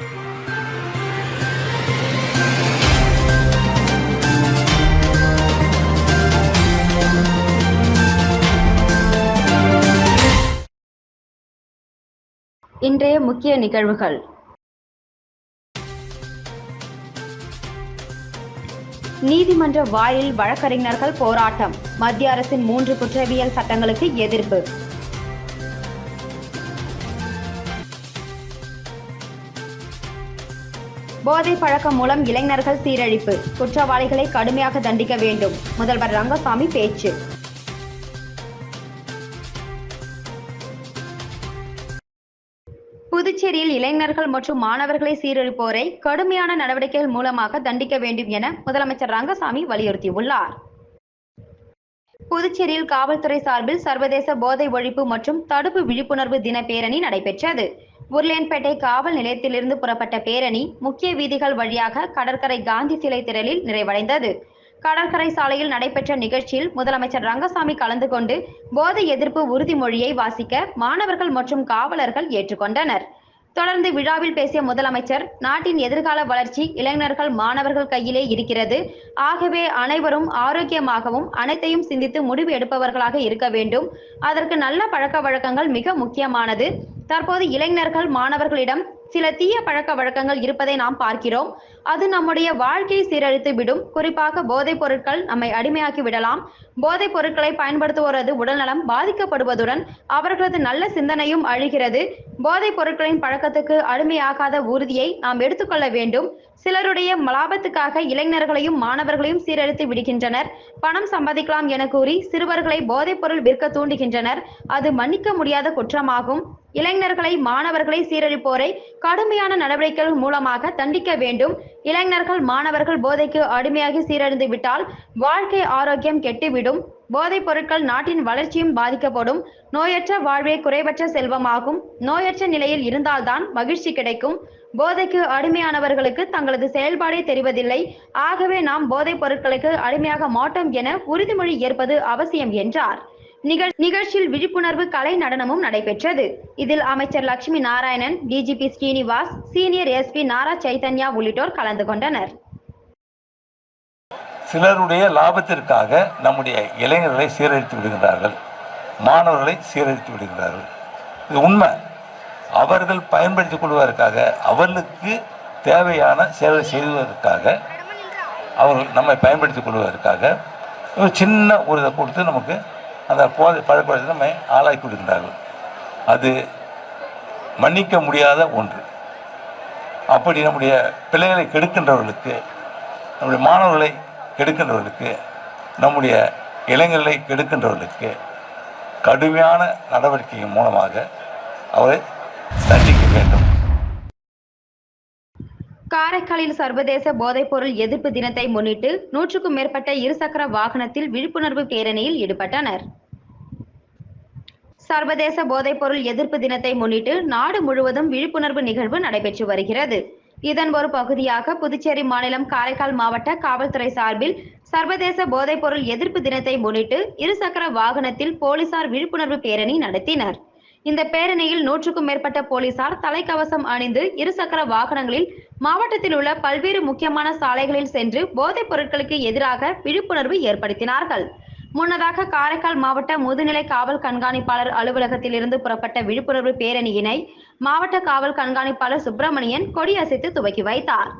இன்றைய முக்கிய நிகழ்வுகள். நீதிமன்ற வாயில் வழக்கறிஞர்கள் போராட்டம். மத்திய அரசின் மூன்று குற்றவியல் சட்டங்களுக்கு எதிர்ப்பு. போதை பழக்கம் மூலம் இளைஞர்கள் சீரழிப்பு. குற்றவாளிகளை கடுமையாக தண்டிக்க வேண்டும். முதல்வர் ரங்கசாமி பேச்சு. புதுச்சேரியில் இளைஞர்கள் மற்றும் மாணவர்களை சீரழிப்போரை கடுமையான நடவடிக்கைகள் மூலமாக தண்டிக்க வேண்டும் என முதலமைச்சர் ரங்கசாமி வலியுறுத்தியுள்ளார். புதுச்சேரியில் காவல்துறை சார்பில் சர்வதேச போதை ஒழிப்பு மற்றும் தடுப்பு விழிப்புணர்வு தின பேரணி நடைபெற்றது. உருளையன்பேட்டை காவல் நிலையத்திலிருந்து புறப்பட்ட பேரணி முக்கிய வீதிகள் வழியாக கடற்கரை காந்தி சிலை திரளில் நிறைவடைந்தது. கடற்கரை சாலையில் நடைபெற்ற நிகழ்ச்சியில் முதலமைச்சர் ரங்கசாமி கலந்து கொண்டு போதை எதிர்ப்பு உறுதிமொழியை வாசிக்க மாணவர்கள் மற்றும் காவலர்கள் ஏற்றுக்கொண்டனர். தொடர்ந்து விழாவில் பேசிய முதலமைச்சர் நாட்டின் எதிர்கால வளர்ச்சி இளைஞர்கள் மாணவர்கள் கையிலே இருக்கிறது. ஆகவே அனைவரும் ஆரோக்கியமாகவும் அனைத்தையும் சிந்தித்து முடிவு எடுப்பவர்களாக இருக்க வேண்டும். அதற்கு நல்ல பழக்க வழக்கங்கள் மிக முக்கியமானது. தற்போது இளைஞர்கள் மாணவர்களிடம் சில தீய பழக்க வழக்கங்கள் இருப்பதை நாம் பார்க்கிறோம். அது நம்முடைய வாழ்க்கையை சீரழித்து விடும். குறிப்பாக போதைப் பொருட்கள் நம்மை அடிமையாக்கி விடலாம். போதைப் பொருட்களை பயன்படுத்துவோரது உடல்நலம் பாதிக்கப்படுவதுடன் அவர்களது நல்ல சிந்தனையும் அழிகிறது. போதைப் பொருட்களின் பழக்கத்துக்கு அடிமையாகாத உறுதியை நாம் எடுத்துக்கொள்ள வேண்டும். சிலருடைய லாபத்துக்காக இளைஞர்களையும் மாணவர்களையும் சீரழித்து விடுகின்றனர். பணம் சம்பாதிக்கலாம் என கூறி சிறுவர்களை போதைப் பொருள் விற்க தூண்டுகின்றனர். அது மன்னிக்க முடியாத குற்றமாகும். இளைஞர்களை மாணவர்களை சீரழிப்போரை கடுமையான நடவடிக்கைகள் மூலமாக தண்டிக்க வேண்டும். இளைஞர்கள் மாணவர்கள் போதைக்கு அடிமையாகி சீரழிந்து விட்டால் வாழ்க்கை ஆரோக்கியம் கெட்டுவிடும். போதைப் பொருட்கள் நாட்டின் வளர்ச்சியும் பாதிக்கப்படும். நோயற்ற வாழ்வே குறைவற்ற செல்வமாகும். நோயற்ற நிலையில் இருந்தால்தான் மகிழ்ச்சி கிடைக்கும். போதைக்கு அடிமையானவர்களுக்கு தங்களது செயல்பாடே தெரிவதில்லை. ஆகவே நாம் போதைப் பொருட்களுக்கு அடிமையாக மாட்டோம் என உறுதிமொழி ஏற்பது அவசியம் என்றார். நிகழ்ச்சியில் விழிப்புணர்வு கலை நடனமும் நடைபெற்றது. இதில் அமைச்சர் Lakshmi Narayanan DGP Srinivas senior SP Nara Chaitanya உள்ளிட்டோர் கலந்து கொண்டனர். சிலருடைய லாபத்திற்காக நம்முடைய இளைஞர்களை சீரழித்து விடுகிறார்கள். மாணவர்களை சீரழித்து விடுகிறார்கள். இது உண்மை. அவர்கள் பயன்படுத்திக் கொள்வதற்காக அவர்களுக்கு தேவையான சேவை செய்வதற்காக அவர்கள் நம்மை பயன்படுத்திக் கொள்வதற்காக ஒரு சின்ன ஒரு இதை கொடுத்து நமக்கு அந்த போதை பழக்கவழக்கத்தை நம்மை ஆளாக்கி விடுகிறார்கள் அது மன்னிக்க முடியாத ஒன்று. அப்படி நம்முடைய பிள்ளைகளை கெடுக்கின்றவர்களுக்கு நம்முடைய மாணவர்களை கெடுக்கின்றவர்களுக்கு நம்முடைய இளைஞர்களை கெடுக்கின்றவர்களுக்கு கடுமையான நடவடிக்கையின் மூலமாக அவரை தண்டிக்க வேண்டும். காரைக்காலில் சர்வதேச போதைப்பொருள் எதிர்ப்பு தினத்தை முன்னிட்டு நூற்றுக்கும் மேற்பட்ட இருசக்கர வாகனத்தில் விழிப்புணர்வு பேரணியில் ஈடுபட்டனர். சர்வதேச போதைப்பொருள் எதிர்ப்பு தினத்தை முன்னிட்டு நாடு முழுவதும் விழிப்புணர்வு நிகழ்வு நடைபெற்று வருகிறது. இதன் ஒரு பகுதியாக புதுச்சேரி மாநிலம் காரைக்கால் மாவட்ட காவல்துறை சார்பில் சர்வதேச போதைப்பொருள் எதிர்ப்பு தினத்தை முன்னிட்டு இருசக்கர வாகனத்தில் போலீசார் விழிப்புணர்வு பேரணி நடத்தினர். இந்த பேரணியில் நூற்றுக்கும் மேற்பட்ட போலீசார் தலைக்கவசம் அணிந்து இருசக்கர வாகனங்களில் மாவட்டத்தில் உள்ள பல்வேறு முக்கியமான சாலைகளில் சென்று போதைப் பொருட்களுக்கு எதிராக விழிப்புணர்வு ஏற்படுத்தினார்கள். முன்னதாக காரைக்கால் மாவட்ட முதுநிலை காவல் கண்காணிப்பாளர் அலுவலகத்தில் இருந்து புறப்பட்ட விழிப்புணர்வு பேரணியினை மாவட்ட காவல் கண்காணிப்பாளர் சுப்பிரமணியன் கொடியசைத்து துவக்கி வைத்தார்.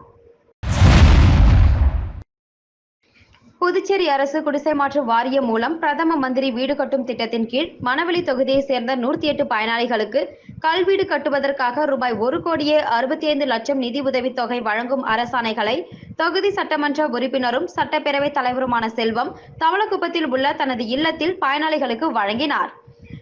புதுச்சேரி அரசு குடிசை மாற்று வாரியம் மூலம் பிரதம மந்திரி வீடு கட்டும் திட்டத்தின் கீழ் மணவெளி தொகுதியை சேர்ந்த நூற்றி எட்டு பயனாளிகளுக்கு கல்வீடு கட்டுவதற்காக ரூபாய் ஒரு கோடியே அறுபத்தி ஐந்து லட்சம் நிதி உதவித் தொகை வழங்கும் அரசாணைகளை தொகுதி சட்டமன்ற உறுப்பினரும் சட்டப்பேரவைத் தலைவருமான செல்வம் தவளக்குப்பத்தில் உள்ள தனது இல்லத்தில் பயனாளிகளுக்கு வழங்கினார்.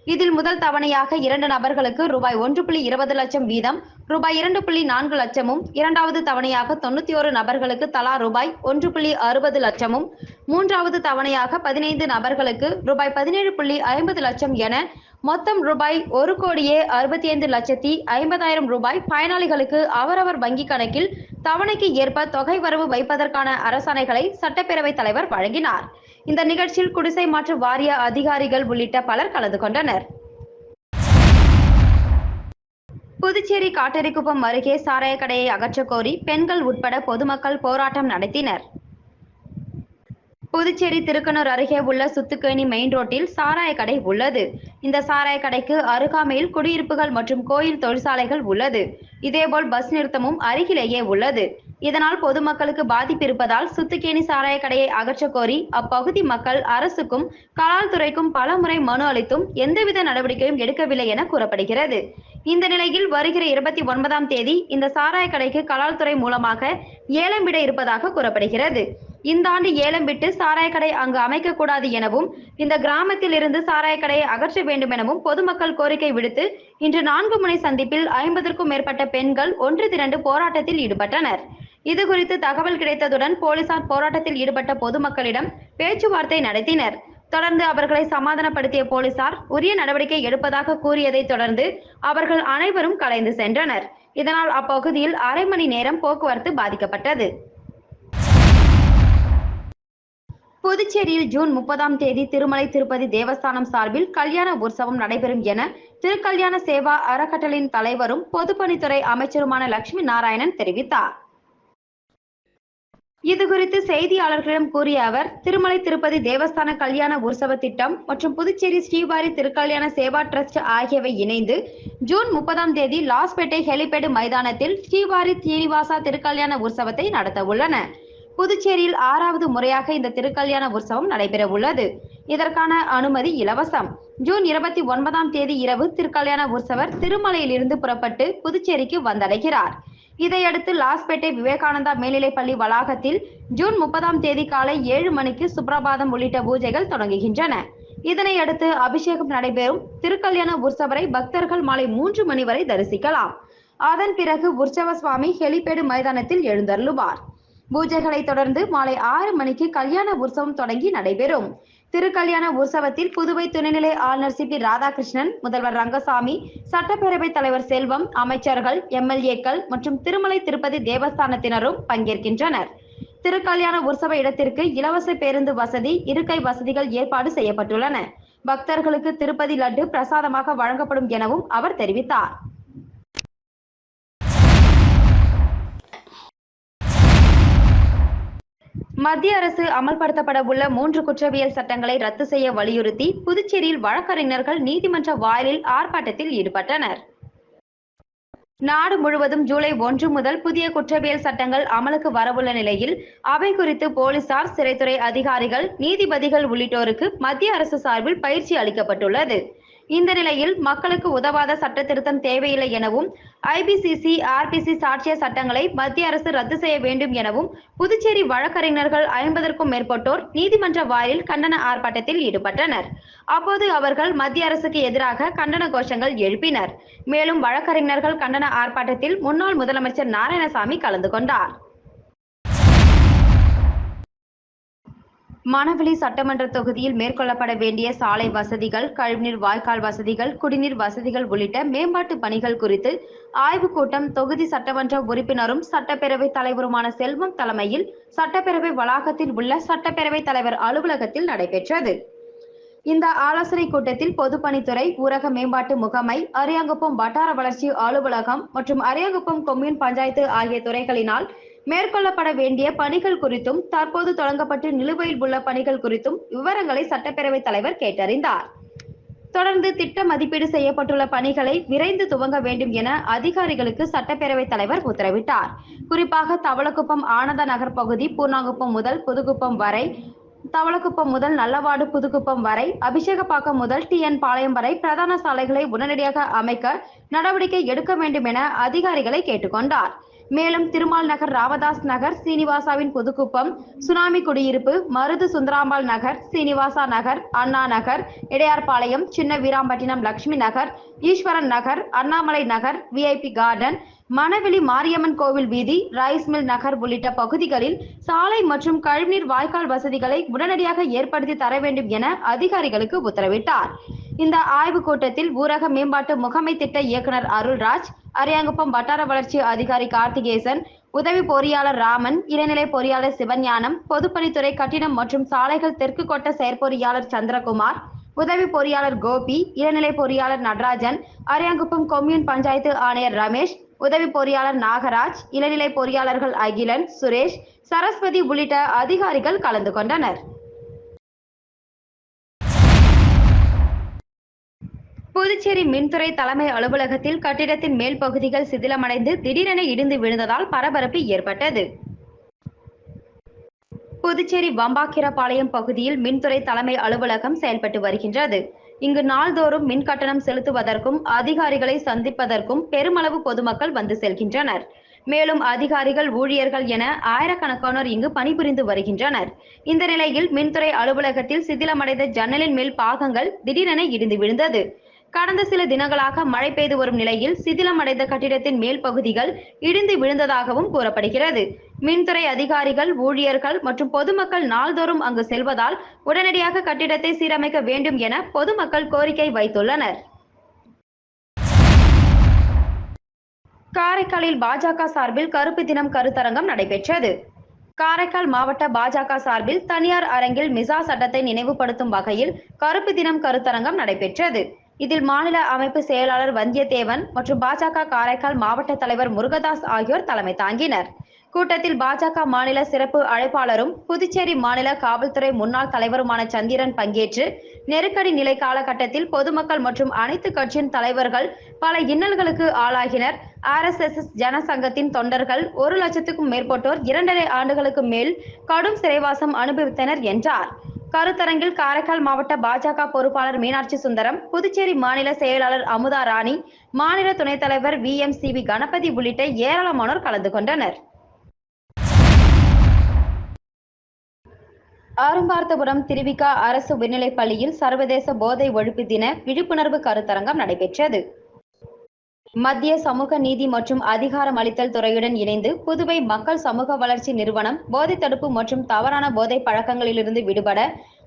இதில் முதல் தவணையாக இரண்டு நபர்களுக்கு ரூபாய் ஒன்று புள்ளி இருபது லட்சம் வீதம் ரூபாய் இரண்டு புள்ளி நான்கு லட்சமும் இரண்டாவது தவணையாக தொண்ணூத்தி ஒரு நபர்களுக்கு தலா ரூபாய் ஒன்று புள்ளி அறுபது லட்சமும் மூன்றாவது தவணையாக பதினைந்து நபர்களுக்கு ரூபாய் பதினேழு புள்ளி ஐம்பது லட்சம் என மொத்தம் ரூபாய் ஒரு கோடியே அறுபத்தி ஐந்து லட்சத்தி ஐம்பதாயிரம் ரூபாய் பயனாளிகளுக்கு அவரவர் வங்கி கணக்கில் தவணைக்கு ஏற்ப தொகை வரவு வைப்பதற்கான அரசாணைகளை சட்டப்பேரவைத் தலைவர் வழங்கினார். இந்த நிகழ்ச்சியில் குடிசை மாற்று வாரிய அதிகாரிகள் உள்ளிட்ட பலர் கலந்து கொண்டனர். புதுச்சேரி காட்டேரிக்குப்பம் அருகே சாராய கடையை அகற்றக் கோரி பெண்கள் உட்பட பொதுமக்கள் போராட்டம் நடத்தினர். புதுச்சேரி திருக்கனூர் அருகே உள்ள சுத்துக்கேணி மெயின் ரோட்டில் சாராய கடை உள்ளது. இந்த சாராய கடைக்கு அருகாமையில் குடியிருப்புகள் மற்றும் கோயில் தொழிற்சாலைகள் உள்ளது. இதேபோல் பஸ் நிறுத்தமும் அருகிலேயே உள்ளது. இதனால் பொதுமக்களுக்கு பாதிப்பு இருப்பதால் சுத்துக்கேணி சாராய கடையை அகற்றக் கோரி அப்பகுதி மக்கள் அரசுக்கும் கலால் துறைக்கும் பலமுறை மனு அளித்தும் எந்தவித நடவடிக்கையும் எடுக்கவில்லை என கூறப்படுகிறது. இந்த நிலையில் வருகிற இருபத்தி ஒன்பதாம் தேதி இந்த சாராய கடைக்கு கலால் துறை மூலமாக ஏலம் விட இருப்பதாக கூறப்படுகிறது. இந்த ஆண்டு ஏலம் விட்டு சாராய கடை அங்கு அமைக்கக்கூடாது எனவும் இந்த கிராமத்தில் இருந்து சாராய கடையை அகற்ற வேண்டும் எனவும் பொதுமக்கள் கோரிக்கை விடுத்து இன்று நான்கு முனை சந்திப்பில் ஐம்பதற்கும் மேற்பட்ட பெண்கள் ஒன்று திரண்டு போராட்டத்தில் ஈடுபட்டனர். இது குறித்து தகவல் கிடைத்ததுடன் போலீசார் போராட்டத்தில் ஈடுபட்ட பொதுமக்களிடம் பேச்சுவார்த்தை நடத்தினர். தொடர்ந்து அவர்களை சமாதானப்படுத்திய போலீசார் உரிய நடவடிக்கை எடுப்பதாக கூறியதை தொடர்ந்து அவர்கள் அனைவரும் கலைந்து சென்றனர். இதனால் அப்பகுதியில் அரை மணி நேரம் போக்குவரத்து பாதிக்கப்பட்டது. புதுச்சேரியில் ஜூன் முப்பதாம் தேதி திருமலை திருப்பதி தேவஸ்தானம் சார்பில் கல்யாண உற்சவம் நடைபெறும் என திருக்கல்யாண சேவா அறக்கட்டளையின் தலைவரும் பொதுப்பணித்துறை அமைச்சருமான லட்சுமி நாராயணன் தெரிவித்தார். இது குறித்து செய்தியாளர்களிடம் கூறிய அவர் திருமலை திருப்பதி தேவஸ்தான கல்யாண உற்சவ திட்டம் மற்றும் புதுச்சேரி ஸ்ரீவாரி திருக்கல்யாண சேவா டிரஸ்ட் ஆகியவை இணைந்து ஜூன் முப்பதாம் தேதி லாஸ்பேட்டை ஹெலிபேடு மைதானத்தில் ஸ்ரீவாரி சீனிவாசா திருக்கல்யாண உற்சவத்தை நடத்த உள்ளன. புதுச்சேரியில் ஆறாவது முறையாக இந்த திருக்கல்யாண உற்சவம் நடைபெற உள்ளது. இதற்கான அனுமதி இலவசம். ஜூன் இருபத்தி ஒன்பதாம் தேதி இரவு திருக்கல்யாண உற்சவர் திருமலையிலிருந்து புறப்பட்டு புதுச்சேரிக்கு வந்தடைகிறார். இதையடுத்து லாஸ்பேட்டை விவேகானந்தா மேல்நிலைப்பள்ளி வளாகத்தில் ஜூன் முப்பதாம் தேதி காலை ஏழு மணிக்கு சுப்பிரபாதம் உள்ளிட்ட பூஜைகள் தொடங்குகின்றன. இதனையடுத்து அபிஷேகம் நடைபெறும் திருக்கல்யாண உற்சவரை பக்தர்கள் மாலை மூன்று மணி வரை தரிசிக்கலாம். அதன் பிறகு உற்சவ சுவாமி ஹெலிபேடு மைதானத்தில் எழுந்தருளுவார். பூஜைகளை தொடர்ந்து மாலை ஆறு மணிக்கு கல்யாண உற்சவம் தொடங்கி நடைபெறும். திருக்கல்யாண உற்சவத்தில் புதுவை துணைநிலை ஆளுநர் சி பி ராதாகிருஷ்ணன் முதல்வர் ரங்கசாமி சட்டப்பேரவைத் தலைவர் செல்வம் அமைச்சர்கள் எம்எல்ஏக்கள் மற்றும் திருமலை திருப்பதி தேவஸ்தானத்தினரும் பங்கேற்கின்றனர். திருக்கல்யாண உற்சவ இடத்திற்கு இலவச பேருந்து வசதி இருக்கை வசதிகள் ஏற்பாடு செய்யப்பட்டுள்ளன. பக்தர்களுக்கு திருப்பதி லட்டு பிரசாதமாக வழங்கப்படும் எனவும் அவர் தெரிவித்தார். மத்திய அரசு அமல்படுத்தப்பட உள்ள மூன்று குற்றவியல் சட்டங்களை ரத்து செய்ய வலியுறுத்தி புதுச்சேரியில் வழக்கறிஞர்கள் நீதிமன்ற வாயிலில் ஆர்ப்பாட்டத்தில் ஈடுபட்டனர். நாடு முழுவதும் ஜூலை ஒன்று முதல் புதிய குற்றவியல் சட்டங்கள் அமலுக்கு வரவுள்ள நிலையில் அவை குறித்து போலீசார் சிறைத்துறை அதிகாரிகள் நீதிபதிகள் உள்ளிட்டோருக்கு மத்திய அரசு சார்பில் பயிற்சி அளிக்கப்பட்டுள்ளது. இந்த நிலையில் மக்களுக்கு உதவாத சட்ட திருத்தம் தேவையில்லை எனவும் ஐபிசிசி ஆர்பிசி சாட்சிய சட்டங்களை மத்திய அரசு ரத்து செய்ய வேண்டும் எனவும் புதுச்சேரி வழக்கறிஞர்கள் ஐம்பதற்கும் மேற்பட்டோர் நீதிமன்ற வாயிலில் கண்டன ஆர்ப்பாட்டத்தில் ஈடுபட்டனர். அப்போது அவர்கள் மத்திய அரசுக்கு எதிராக கண்டன கோஷங்கள் எழுப்பினர். மேலும் வழக்கறிஞர்கள் கண்டன ஆர்ப்பாட்டத்தில் முன்னாள் முதலமைச்சர் நாராயணசாமி கலந்து கொண்டார். மணவெளி சட்டமன்ற தொகுதியில் மேற்கொள்ளப்பட வேண்டிய சாலை வசதிகள் கழிவுநீர் வாய்க்கால் வசதிகள் குடிநீர் வசதிகள் உள்ளிட்ட மேம்பாட்டு பணிகள் குறித்து ஆய்வுக் கூட்டம் தொகுதி சட்டமன்ற உறுப்பினரும் சட்டப்பேரவைத் தலைவருமான செல்வம் தலைமையில் சட்டப்பேரவை வளாகத்தில் உள்ள சட்டப்பேரவைத் தலைவர் அலுவலகத்தில் நடைபெற்றது. இந்த ஆலோசனை கூட்டத்தில் பொதுப்பணித்துறை ஊரக மேம்பாட்டு முகமை அரியாங்குப்பம் வட்டார வளர்ச்சி அலுவலகம் மற்றும் அரியாங்குப்பம் கொம்யூன் பஞ்சாயத்து ஆகிய துறைகளினால் மேற்கொள்ளப்பட வேண்டிய பணிகள் குறித்தும் தற்போது தொடங்கப்பட்டு நிலுவையில் உள்ள பணிகள் குறித்தும் விவரங்களை சட்டப்பேரவைத் தலைவர் கேட்டறிந்தார். தொடர்ந்து திட்ட மதிப்பீடு செய்யப்பட்டுள்ள பணிகளை விரைந்து துவங்க வேண்டும் என அதிகாரிகளுக்கு சட்டப்பேரவைத் தலைவர் உத்தரவிட்டார். குறிப்பாக தவளக்குப்பம் ஆனந்த நகர் பகுதி பூர்ணாங்குப்பம் முதல் புதுக்குப்பம் வரை தவளக்குப்பம் முதல் நல்லவாடு புதுக்குப்பம் வரை அபிஷேகப்பாக்கம் முதல் டி என் பாளையம் வரை பிரதான சாலைகளை உடனடியாக அமைக்க நடவடிக்கை எடுக்க வேண்டும் என அதிகாரிகளை கேட்டுக்கொண்டார். மேலும் திருமால் நகர் ராமதாஸ் நகர் சீனிவாசாவின் புதுக்குப்பம் சுனாமி குடியிருப்பு மருது சுந்தராம்பாள் நகர் சீனிவாசா நகர் அண்ணா நகர் இடையார்பாளையம் சின்ன வீராம்பட்டினம் லட்சுமி நகர் ஈஸ்வரன் நகர் அண்ணாமலை நகர் விஐபி கார்டன் மணவெளி மாரியம்மன் கோவில் வீதி ரைஸ் மில் நகர் உள்ளிட்ட பகுதிகளில் சாலை மற்றும் கழிவுநீர் வாய்க்கால் வசதிகளை உடனடியாக ஏற்படுத்தி தர வேண்டும் என அதிகாரிகளுக்கு உத்தரவிட்டார். இந்த ஆய்வுக் கூட்டத்தில் ஊரக மேம்பாட்டு முகமை திட்ட இயக்குனர் அருள்ராஜ் அரியாங்குப்பம் வட்டார வளர்ச்சி அதிகாரி கார்த்திகேசன் உதவி பொறியாளர் ராமன் இளநிலை பொறியாளர் சிவஞானம் பொதுப்பணித்துறை கட்டிடம் மற்றும் சாலைகள் தெற்கு கோட்ட செயற்பொறியாளர் சந்திரகுமார் உதவி பொறியாளர் கோபி இளநிலை பொறியாளர் நடராஜன் அரியாங்குப்பம் கொம்யூன் பஞ்சாயத்து ஆணையர் ரமேஷ் உதவி பொறியாளர் நாகராஜ் இளநிலை பொறியாளர்கள் அகிலன் சுரேஷ் சரஸ்வதி உள்ளிட்ட அதிகாரிகள் கலந்து கொண்டனர். புதுச்சேரி மின்துறை தலைமை அலுவலகத்தில் கட்டிடத்தின் மேல் பகுதிகள் சிதிலமடைந்து திடீரென இடிந்து விழுந்ததால் பரபரப்பு ஏற்பட்டது. புதுச்சேரி வம்பாக்கிரபாளையம் பகுதியில் மின்துறை தலைமை அலுவலகம் செயல்பட்டு வருகின்றது. இங்கு நாள்தோறும் மின் கட்டணம் செலுத்துவதற்கும் அதிகாரிகளை சந்திப்பதற்கும் பெருமளவு பொதுமக்கள் வந்து செல்கின்றனர். மேலும் அதிகாரிகள் ஊழியர்கள் என ஆயிரக்கணக்கானோர் இங்கு பணிபுரிந்து வருகின்றனர். இந்த நிலையில் மின்துறை அலுவலகத்தில் சிதிலமடைந்த ஜன்னலின் மேல் பாகங்கள் திடீரென இடிந்து விழுந்தது. கடந்த சில தினங்களாக மழை பெய்து வரும் நிலையில் சிதிலமடைந்த கட்டிடத்தின் மேல் பகுதிகள் இடிந்து விழுந்ததாகவும் கூறப்படுகிறது. மின்துறை அதிகாரிகள் ஊழியர்கள் மற்றும் பொதுமக்கள் நாள்தோறும் அங்கு செல்வதால் உடனடியாக கட்டிடத்தை சீரமைக்க வேண்டும் என பொதுமக்கள் கோரிக்கை வைத்துள்ளனர். காரைக்காலில் பாஜக சார்பில் கருப்பு தினம் கருத்தரங்கம் நடைபெற்றது. காரைக்கால் மாவட்ட பாஜக சார்பில் தனியார் அரங்கில் மிசா சட்டத்தை நினைவுபடுத்தும் வகையில் கருப்பு தினம் கருத்தரங்கம் நடைபெற்றது. இதில் மாநில அமைப்பு செயலாளர் வந்தியத்தேவன் மற்றும் பாஜக காரைக்கால் மாவட்ட தலைவர் முருகதாஸ் ஆகியோர் தலைமை தாங்கினர். கூட்டத்தில் பாஜக மாநில சிறப்பு அழைப்பாளரும் புதுச்சேரி மாநில காவல்துறை முன்னாள் தலைவருமான சந்திரன் பங்கேற்று நெருக்கடி நிலை காலகட்டத்தில் பொதுமக்கள் மற்றும் அனைத்து கட்சியின் தலைவர்கள் பல இன்னல்களுக்கு ஆளாகினர். ஆர்எஸ்எஸ் ஜனசங்கத்தின் தொண்டர்கள் ஒரு லட்சத்துக்கும் மேற்பட்டோர் இரண்டரை ஆண்டுகளுக்கு மேல் கடும் சிறைவாசம் அனுபவித்தனர் என்றார். கருத்தரங்கில் காரைக்கால் மாவட்ட பாஜக பொறுப்பாளர் மீனாட்சி சுந்தரம் புதுச்சேரி மாநில செயலாளர் அமுதா ராணி மாநில துணைத் தலைவர் V M C V Ganapathy உள்ளிட்ட ஏராளமானோர் கலந்து கொண்டனர். ஆரம்பார்த்தபுரம் திருவிகா அரசு உயர்நிலைப் பள்ளியில் சர்வதேச போதை ஒழிப்பு தின விழிப்புணர்வு கருத்தரங்கம் நடைபெற்றது. மத்திய சமூக நீதி மற்றும் அதிகாரம் அளித்தல் துறையுடன் இணைந்து புதுவை மக்கள் சமூக வளர்ச்சி நிறுவனம் போதை தடுப்பு மற்றும் தவறான போதை பழக்கங்களிலிருந்து விடுபட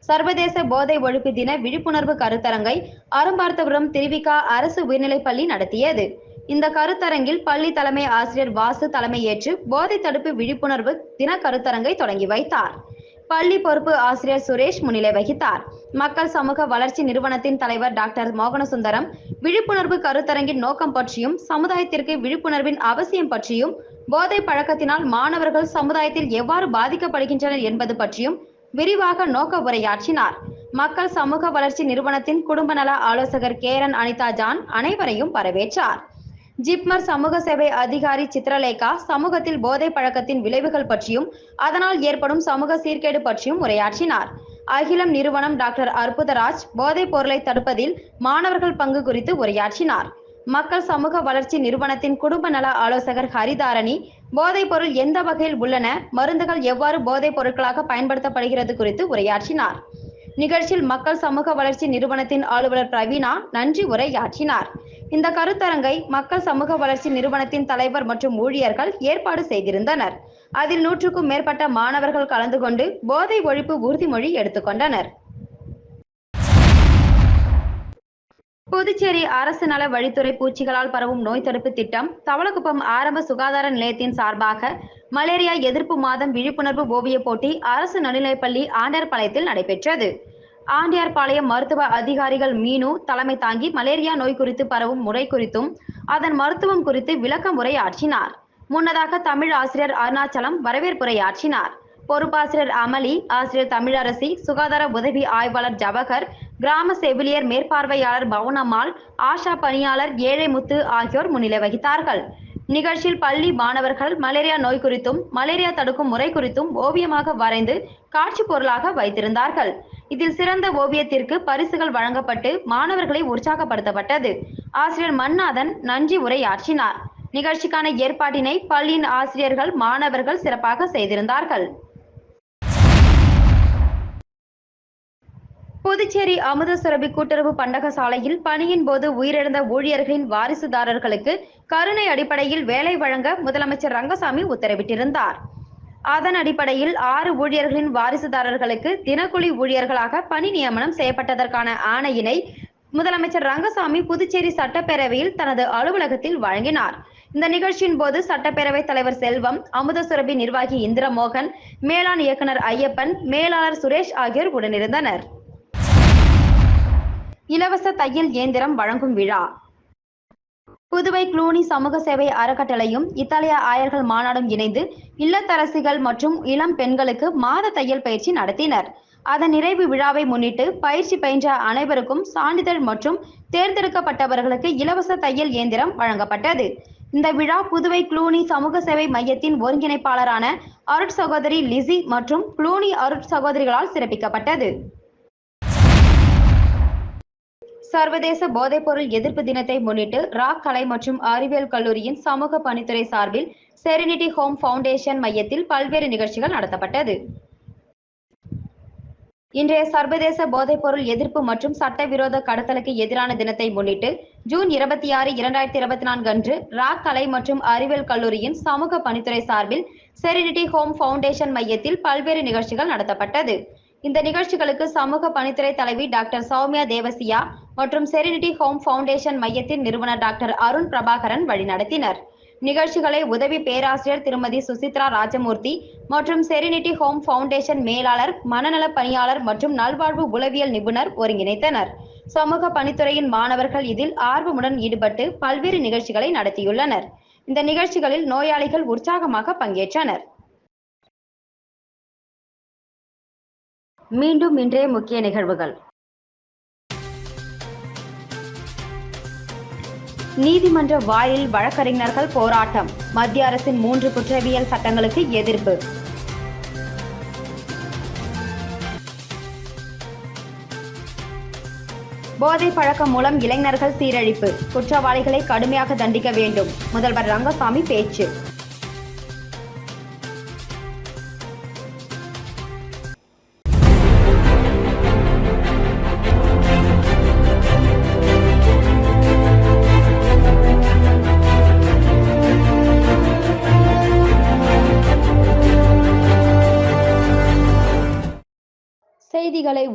சர்வதேச போதை ஒழிப்பு தின விழிப்புணர்வு கருத்தரங்கை அரும்பார்த்தபுரம் திருவிகா அரசு உயர்நிலைப் பள்ளி நடத்தியது. இந்த கருத்தரங்கில் பள்ளி தலைமை ஆசிரியர் வாசு தலைமையேற்று போதை தடுப்பு விழிப்புணர்வு தின கருத்தரங்கை தொடங்கி வைத்தார். பள்ளி பொறுப்பு ஆசிரியர் சுரேஷ் முன்னிலை வகித்தார். மக்கள் சமூக வளர்ச்சி நிறுவனத்தின் தலைவர் டாக்டர் மோகனசுந்தரம் விழிப்புணர்வு கருத்தரங்கின் நோக்கம் பற்றியும் சமுதாயத்திற்கு விழிப்புணர்வின் அவசியம் பற்றியும் போதை பழக்கத்தினால் மாணவர்கள் சமுதாயத்தில் எவ்வாறு பாதிக்கப்படுகின்றனர் என்பது பற்றியும் விரிவாக நோக்க உரையாற்றினார். மக்கள் சமூக வளர்ச்சி நிறுவனத்தின் குடும்ப நல ஆலோசகர் கேரன் அனிதா ஜான் அனைவரையும் வரவேற்றார். ஜிப்மர் சமூக சேவை அதிகாரி சித்ரலேகா சமூகத்தில் போதை பழக்கத்தின் விளைவுகள் பற்றியும் அதனால் ஏற்படும் சமூக சீர்கேடு பற்றியும் உரையாற்றினார். அகிலம் நிறுவனம் டாக்டர் அற்புதராஜ் போதைப் பொருளை தடுப்பதில் மாணவர்கள் பங்கு குறித்து உரையாற்றினார். மக்கள் சமூக வளர்ச்சி நிறுவனத்தின் குடும்ப நல ஆலோசகர் ஹரிதாரணி போதைப் பொருள் எந்த வகையில் உள்ளன மருந்துகள் எவ்வாறு போதைப் பொருட்களாக பயன்படுத்தப்படுகிறது குறித்து உரையாற்றினார். நிகழ்ச்சியில் மக்கள் சமூக வளர்ச்சி நிறுவனத்தின் ஆளுநர் பிரவீனா நன்றி உரையாற்றினார். இந்த கருத்தரங்கை மக்கள் சமூக வளர்ச்சி நிறுவனத்தின் தலைவர் மற்றும் ஊழியர்கள் ஏற்பாடு செய்திருந்தனர். அதில் நூற்றுக்கும் மேற்பட்ட மாணவர்கள் கலந்து கொண்டு போதை ஒழிப்பு உறுதிமொழி எடுத்துக்கொண்டனர். புதுச்சேரி அரசு நல வழித்துறை பூச்சிகளால் பரவும் நோய் தடுப்பு திட்டம் தவளக்குப்பம் ஆரம்ப சுகாதார நிலையத்தின் சார்பாக மலேரியா எதிர்ப்பு மாதம் விழிப்புணர்வு ஓவியப் போட்டி அரசு நடுநிலைப்பள்ளி ஆண்டியார்பாளையத்தில் நடைபெற்றது. ஆண்டியார்பாளையம் மருத்துவ அதிகாரிகள் மீனு தலைமை தாங்கி மலேரியா நோய் குறித்து பரவும் முறை குறித்தும் அதன் மருத்துவம் குறித்து விளக்க உரையாற்றினார். முன்னதாக தமிழ் ஆசிரியர் அருணாச்சலம் வரவேற்புரையாற்றினார். பொறுப்பாசிரியர் அமளி ஆசிரியர் தமிழரசி சுகாதார உதவி ஆய்வாளர் ஜவஹர் கிராம செவிலியர் மேற்பார்வையாளர் பவுனம்மாள் ஆஷா பணியாளர் ஏழைமுத்து ஆகியோர் முன்னிலை வகித்தார்கள். நிகழ்ச்சியில் பள்ளி மாணவர்கள் மலேரியா நோய் குறித்தும் மலேரியா தடுக்கும் முறை குறித்தும் ஓவியமாக வரைந்து காட்சி பொருளாக வைத்திருந்தார்கள். இதில் சிறந்த ஓவியத்திற்கு பரிசுகள் வழங்கப்பட்டு மாணவர்களை உற்சாகப்படுத்தப்பட்டது. ஆசிரியர் மன்னாதன் நன்றி உரையாற்றினார். நிகழ்ச்சிக்கான ஏற்பாட்டினை பள்ளியின் ஆசிரியர்கள் மாணவர்கள் சிறப்பாக செய்திருந்தார்கள். புதுச்சேரி அமுத சுரபி கூட்டுறவு பண்டக சாலையில் பணியின் போது உயிரிழந்த ஊழியர்களின் வாரிசுதாரர்களுக்கு கருணை அடிப்படையில் வேலை வழங்க முதலமைச்சர் ரங்கசாமி உத்தரவிட்டிருந்தார். அதன் அடிப்படையில் ஆறு ஊழியர்களின் வாரிசுதாரர்களுக்கு தினக்கூலி ஊழியர்களாக பணி நியமனம் செய்யப்பட்டதற்கான ஆணையினை முதலமைச்சர் ரங்கசாமி புதுச்சேரி சட்டப்பேரவையில் தனது அலுவலகத்தில் வழங்கினார். இந்த நிகழ்ச்சியின் போது சட்டப்பேரவைத் தலைவர் செல்வம் அமுத சுரபி நிர்வாகி இந்திரமோகன் மேலாண் இயக்குனர் ஐயப்பன் மேலாளர் சுரேஷ் ஆகியோர் உடனிருந்தனர். இலவச தையல் இயந்திரம் வழங்கும் விழா. புதுவை குளூனி சமூக சேவை அறக்கட்டளையும் இத்தாலிய ஆயர்கள் மாநாடும் இணைந்து இல்லத்தரசிகள் மற்றும் இளம் பெண்களுக்கு மாத தையல் பயிற்சி நடத்தினர். அதன் நிறைவு விழாவை முன்னிட்டு பயிற்சி பயின்ற அனைவருக்கும் சான்றிதழ் மற்றும் தேர்ந்தெடுக்கப்பட்டவர்களுக்கு இலவச தையல் இயந்திரம் வழங்கப்பட்டது. இந்த விழா புதுவை குளூனி சமூக சேவை மையத்தின் ஒருங்கிணைப்பாளரான அருட் சகோதரி லிசி மற்றும் குளூனி அருட் சகோதரிகளால் சிறப்பிக்கப்பட்டது. சர்வதேச போதைப்பொருள் எதிர்ப்பு தினத்தை முன்னிட்டு ராக் கலை மற்றும் அறிவியல் கல்லூரியின் சமூக பணித்துறை சார்பில் செரினிட்டி ஹோம் ஃபவுண்டேஷன் மையத்தில் பல்வேறு நிகழ்ச்சிகள் நடத்தப்பட்டது. இன்றைய சர்வதேச போதைப்பொருள் எதிர்ப்பு மற்றும் சட்டவிரோத கடத்தலுக்கு எதிரான தினத்தை முன்னிட்டு ஜூன் இருபத்தி ஆறு இரண்டாயிரத்தி இருபத்தி நான்கு அன்று ராக் கலை மற்றும் அறிவியல் கல்லூரியின் சமூக பணித்துறை சார்பில் செரினிட்டி ஹோம் ஃபவுண்டேஷன் மையத்தில் பல்வேறு நிகழ்ச்சிகள் நடத்தப்பட்டது. இந்த நிகழ்ச்சிகளுக்கு சமூக பணித்துறை தலைவி டாக்டர் சௌமியா தேவசியா மற்றும் செரினிட்டி ஹோம் ஃபவுண்டேஷன் மையத்தின் நிறுவனர் டாக்டர் அருண் பிரபாகரன் வழிநடத்தினர். நிகழ்ச்சிகளை உதவி பேராசிரியர் திருமதி சுசித்ரா ராஜமூர்த்தி மற்றும் செரினிட்டி ஹோம் ஃபவுண்டேஷன் மேலாளர் மனநல பணியாளர் மற்றும் நல்வாழ்வு உளவியல் நிபுணர் ஒருங்கிணைத்தனர். சமூக பணித்துறையின் மாணவர்கள் இதில் ஆர்வமுடன் ஈடுபட்டு பல்வேறு நிகழ்ச்சிகளை நடத்தியுள்ளனர். இந்த நிகழ்ச்சிகளில் நோயாளிகள் உற்சாகமாக பங்கேற்றனர். மீண்டும் இன்றைய முக்கிய நிகழ்வுகள். நீதிமன்ற வாயில் வழக்கறிஞர்கள் போராட்டம். மத்திய அரசின் மூன்று குற்றவியல் சட்டங்களுக்கு எதிர்ப்பு. போதை பழக்கம் மூலம் இளைஞர்கள் சீரழிப்பு. குற்றவாளிகளை கடுமையாக தண்டிக்க வேண்டும். முதல்வர் ரங்கசாமி பேச்சு.